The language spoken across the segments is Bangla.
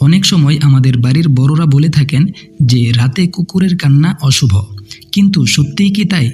অনেক সময় আমাদের বাড়ির বড়রা বলে থাকেন যে রাতে কুকুরের কান্না অশুভ। কিন্তু সত্যিই কি তাই?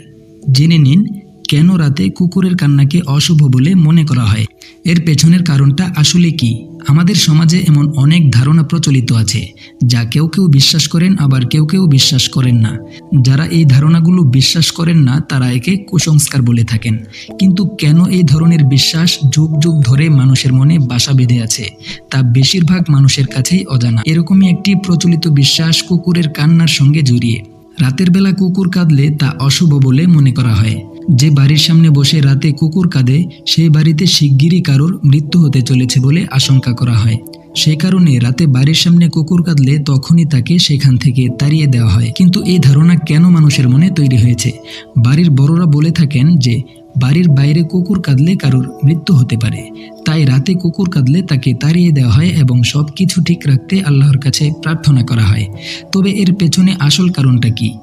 জেনে নিন, কেন রাতে কুকুরের কান্নাকে অশুভ বলে মনে করা হয়? এর পেছনের কারণটা আসলে কি? আমাদের সমাজে এমন অনেক ধারণা প্রচলিত আছে, যা কেউ কেউ বিশ্বাস করেন, আবার কেউ কেউ বিশ্বাস করেন না। যারা এই ধারণাগুলো বিশ্বাস করেন না, তারা একে কুসংস্কার বলে থাকেন। কিন্তু কেন এই ধরনের বিশ্বাস যুগ যুগ ধরে মানুষের মনে বাসা বেঁধে আছে, তা বেশিরভাগ মানুষের কাছেই অজানা। এরকমই একটি প্রচলিত বিশ্বাস কুকুরের কান্নার সঙ্গে জড়িয়ে। রাতের বেলা কুকুর কাঁদলে তা অশুভ বলে মনে করা হয়। যে বাড়ির সামনে বসে রাতে কুকুর কাঁদে, সেই বাড়িতে শিগগিরই কারোর মৃত্যু হতে চলেছে বলে আশঙ্কা করা হয়। সে কারণে রাতে বাড়ির সামনে কুকুর কাঁদলে তখনই তাকে সেখান থেকে তাড়িয়ে দেওয়া হয়। কিন্তু এই ধারণা কেন মানুষের মনে তৈরি হয়েছে? বাড়ির বড়রা বলে থাকেন যে, বাড়ির বাইরে কুকুর কাঁদলে কারোর মৃত্যু হতে পারে। তাই রাতে কুকুর কাঁদলে তাকে তাড়িয়ে দেওয়া হয় এবং সব কিছু ঠিক রাখতে আল্লাহর কাছে প্রার্থনা করা হয়। তবে এর পেছনে আসল কারণটা কি?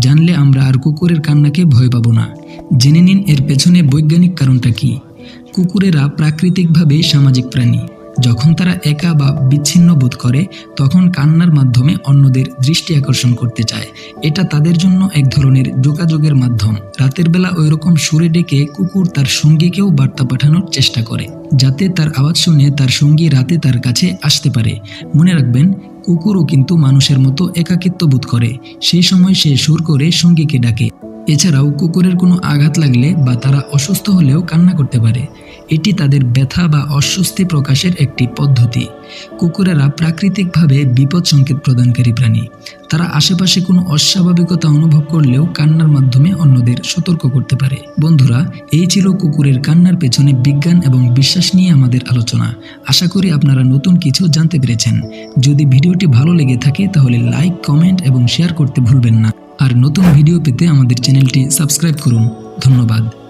জানলে আমরা আর কুকুরের কান্নাকে ভয় পাবো না। জেনে নিন এর পেছনে বৈজ্ঞানিক কারণটা কি। কুকুরেরা প্রাকৃতিকভাবে সামাজিক প্রাণী। যখন তারা একা বা বিচ্ছিন্ন বোধ করে, তখন কান্নার মাধ্যমে অন্যদের দৃষ্টি আকর্ষণ করতে চায়। এটা তাদের জন্য এক ধরনের যোগাযোগের মাধ্যম। রাতের বেলা ওই রকম সুরে ডেকে কুকুর তার সঙ্গীকেও বার্তা পাঠানোর চেষ্টা করে, যাতে তার আওয়াজ শুনে তার সঙ্গী রাতে তার কাছে আসতে পারে। মনে রাখবেন, কুকুরও কিন্তু মানুষের মতো একাকিত্ব বোধ করে। সেই সময় সে সুর করে সঙ্গীকে ডাকে। এছাড়াও কুকুরের কোনো আঘাত লাগলে বা তারা অসুস্থ হলেও কান্না করতে পারে। এটি তাদের ব্যথা বা অস্বস্তি প্রকাশের একটি পদ্ধতি। কুকুরেরা প্রাকৃতিকভাবে বিপদ সংকেত প্রদানকারী প্রাণী। তারা আশেপাশে কোনো অস্বাভাবিকতা অনুভব করলেও কান্নার মাধ্যমে অন্যদের সতর্ক করতে পারে। বন্ধুরা, এই ছিল কুকুরের কান্নার পেছনে বিজ্ঞান এবং বিশ্বাস নিয়ে আমাদের আলোচনা। আশা করি আপনারা নতুন কিছু জানতে পেরেছেন। যদি ভিডিওটি ভালো লেগে থাকে তাহলে লাইক, কমেন্ট এবং শেয়ার করতে ভুলবেন না। আর নতুন ভিডিও পেতে আমাদের চ্যানেলটি সাবস্ক্রাইব করুন। ধন্যবাদ।